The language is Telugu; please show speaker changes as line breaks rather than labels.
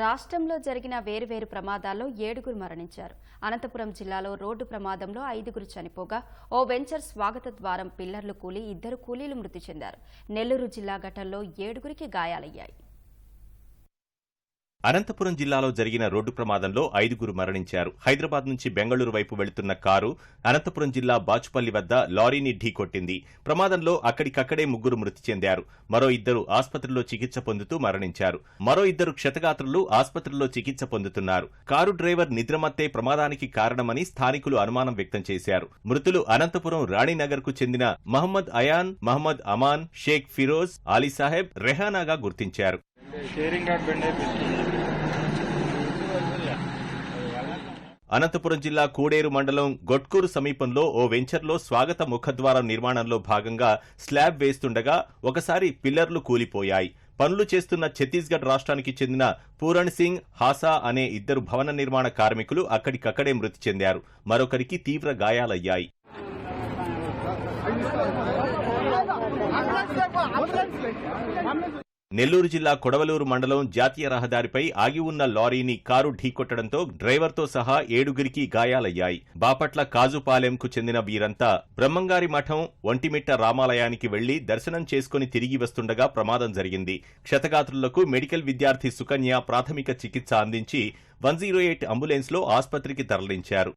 రాష్ట్రంలో జరిగిన వేరువేరు ప్రమాదాల్లో ఏడుగురు మరణించారు. అనంతపురం జిల్లాలో రోడ్డు ప్రమాదంలో ఐదుగురు చనిపోగా ఓ వెంచర్ స్వాగత ద్వారం పిల్లర్లు కూలి ఇద్దరు కూలీలు మృతి చెందారు. నెల్లూరు జిల్లా ఘటనలో ఏడుగురికి గాయాలయ్యాయి.
అనంతపురం జిల్లాలో జరిగిన రోడ్డు ప్రమాదంలో ఐదుగురు మరణించారు. హైదరాబాద్ నుంచి బెంగళూరు వైపు వెళుతున్న కారు అనంతపురం జిల్లా బాచుపల్లి వద్ద లారీని ఢీకొట్టింది ప్రమాదంలో అక్కడికక్కడే ముగ్గురు మృతి చెందారు. మరో ఇద్దరు ఆసుపత్రిలో చికిత్స పొందుతూ మరణించారు. మరో ఇద్దరు క్షతగాత్రులు ఆసుపత్రిలో చికిత్స పొందుతున్నారు. కారు డ్రైవర్ నిద్రమత్తే ప్రమాదానికి కారణమని స్థానికులు అనుమానం వ్యక్తం చేశారు. మృతులు అనంతపురం రాణినగర్కు చెందిన మహమ్మద్ అయాన్ మహమ్మద్ అమాన్ షేక్ ఫిరోజ్ అలీసాహెబ్ రెహానాగా గుర్తించారు.
బెండ్
అనంతపురం జిల్లా కూడేరు మండలం గొట్కూరు సమీపంలో ఓ వెంచర్లో స్వాగత ముఖద్వారం నిర్మాణంలో భాగంగా స్లాబ్ వేస్తుండగా ఒకసారి పిల్లర్లు కూలిపోయాయి. పనులు చేస్తున్న ఛత్తీస్గఢ్ రాష్ట్రానికి చెందిన పూరణ్ సింగ్ హాసా అనే ఇద్దరు భవన నిర్మాణ కార్మికులు అక్కడికక్కడే మృతి చెందారు. మరొకరికి తీవ్ర గాయాలయ్యాయి. నెల్లూరు జిల్లా కొడవలూరు మండలం జాతీయ రహదారిపై ఆగి ఉన్న లారీని కారు ఢీకొట్టడంతో డ్రైవర్తో సహా ఏడుగురికి గాయాలయ్యాయి బాపట్ల కాజుపాలెంకు చెందిన వీరంతా బ్రహ్మంగారి మఠం ఒంటిమిట్ట రామాలయానికి వెళ్ళి దర్శనం చేసుకుని తిరిగి వస్తుండగా ప్రమాదం జరిగింది క్షతగాత్రులకు మెడికల్ విద్యార్థి సుకన్య ప్రాథమిక చికిత్స అందించి వన్ జీరో ఎయిట్ అంబులెన్స్లో ఆసుపత్రికి తరలించారు